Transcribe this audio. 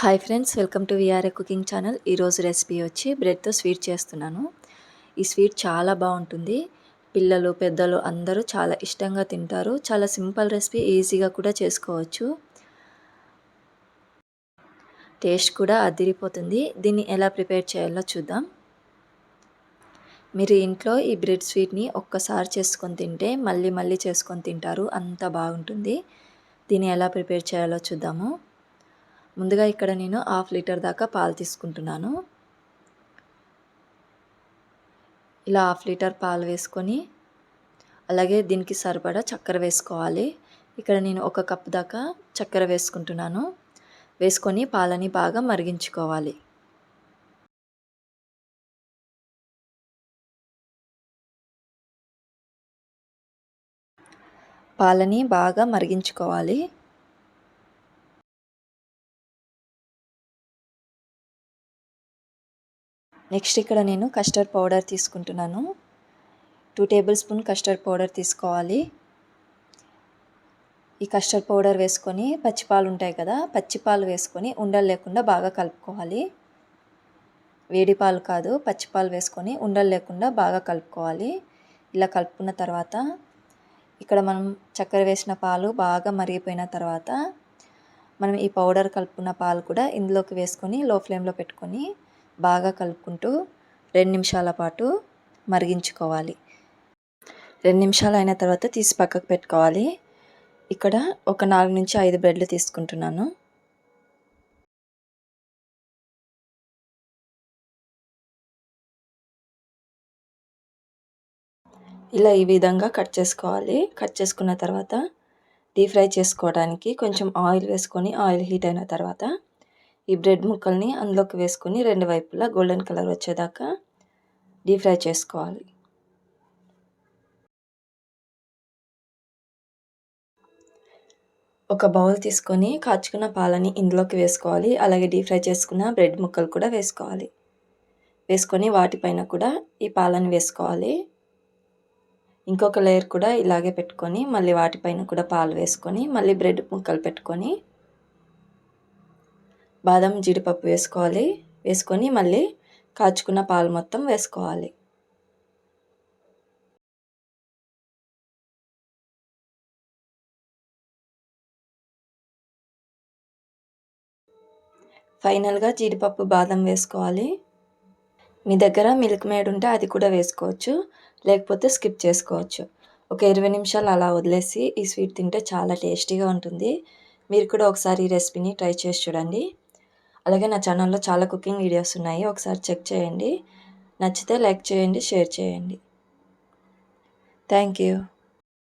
Hi friends welcome to VRA cooking channel. ఈరోజు recipe వచ్చి బ్రెడ్తో స్వీట్ చేస్తున్నాను. ఈ స్వీట్ చాలా బాగుంటుంది. పిల్లలు పెద్దలు అందరూ చాలా ఇష్టంగా తింటారు. చాలా సింపుల్ రెసిపీ ఈజీగా కూడా చేసుకోవచ్చు. టేస్ట్ కూడా అదిరిపోతుంది. దీన్ని ఎలా ప్రిపేర్ చేయాలో చూద్దాం. మీరు ఇంట్లో ఈ బ్రెడ్ స్వీట్ని ఒక్కసారి చేసుకొని తింటే మళ్ళీ మళ్ళీ చేసుకొని తింటారు. అంత బాగుంటుంది. దీన్ని ఎలా ప్రిపేర్ చేయాలో చూద్దాము. ముందుగా ఇక్కడ నేను హాఫ్ లీటర్ దాకా పాలు తీసుకుంటున్నాను. ఇలా హాఫ్ లీటర్ పాలు వేసుకొని అలాగే దీనికి సరిపడా చక్కెర వేసుకోవాలి. ఇక్కడ నేను ఒక కప్ దాకా చక్కెర వేసుకుంటున్నాను. వేసుకొని పాలని బాగా మరిగించుకోవాలి. పాలని బాగా మరిగించుకోవాలి. నెక్స్ట్ ఇక్కడ నేను కస్టర్డ్ పౌడర్ తీసుకుంటున్నాను. Two tablespoon custard powder తీసుకోవాలి. ఈ కస్టర్డ్ పౌడర్ వేసుకొని పచ్చిపాలు ఉంటాయి కదా పచ్చిపాలు వేసుకొని ఉండలు లేకుండా బాగా కలుపుకోవాలి. వేడి పాలు కాదు పచ్చిపాలు వేసుకొని ఉండలు లేకుండా బాగా కలుపుకోవాలి. ఇలా కలుపుకున్న తర్వాత ఇక్కడ మనం చక్కెర వేసిన పాలు బాగా మరిగిపోయిన తర్వాత మనం ఈ పౌడర్ కలుపుకున్న పాలు కూడా ఇందులోకి వేసుకొని లో ఫ్లేమ్లో పెట్టుకొని బాగా కలుపుకుంటూ రెండు నిమిషాల పాటు మరిగించుకోవాలి. రెండు నిమిషాలు అయిన తర్వాత తీసి పక్కకు పెట్టుకోవాలి. ఇక్కడ ఒక నాలుగు నుంచి ఐదు బ్రెడ్లు తీసుకుంటున్నాను. ఇలా ఈ విధంగా కట్ చేసుకోవాలి. కట్ చేసుకున్న తర్వాత డీప్ ఫ్రై చేసుకోవడానికి కొంచెం ఆయిల్ వేసుకొని ఆయిల్ హీట్ అయిన తర్వాత ఈ బ్రెడ్ ముక్కల్ని అందులోకి వేసుకొని రెండు వైపులా గోల్డెన్ కలర్ వచ్చేదాకా డీప్ ఫ్రై చేసుకోవాలి. ఒక బౌల్ తీసుకొని కాచుకున్న పాలని ఇందులోకి వేసుకోవాలి. అలాగే డీప్ ఫ్రై చేసుకున్న బ్రెడ్ ముక్కలు కూడా వేసుకోవాలి. వేసుకొని వాటిపైన కూడా ఈ పాలని వేసుకోవాలి. ఇంకొక లేయర్ కూడా ఇలాగే పెట్టుకొని మళ్ళీ వాటిపైన కూడా పాలు వేసుకొని మళ్ళీ బ్రెడ్ ముక్కలు పెట్టుకొని బాదం జీడిపప్పు వేసుకోవాలి. వేసుకొని మళ్ళీ కాచుకున్న పాలు మొత్తం వేసుకోవాలి. ఫైనల్గా జీడిపప్పు బాదం వేసుకోవాలి. మీ దగ్గర మిల్క్ మేడ్ ఉంటే అది కూడా వేసుకోవచ్చు. లేకపోతే స్కిప్ చేసుకోవచ్చు. ఒక ఇరవై నిమిషాలు అలా వదిలేసి ఈ స్వీట్ తింటే చాలా టేస్టీగా ఉంటుంది. మీరు కూడా ఒకసారి ఈ రెసిపీని ట్రై చేసి చూడండి. అలాగే నా ఛానల్లో చాలా కుకింగ్ వీడియోస్ ఉన్నాయి. ఒకసారి చెక్ చేయండి. నచ్చితే లైక్ చేయండి షేర్ చేయండి. Thank you.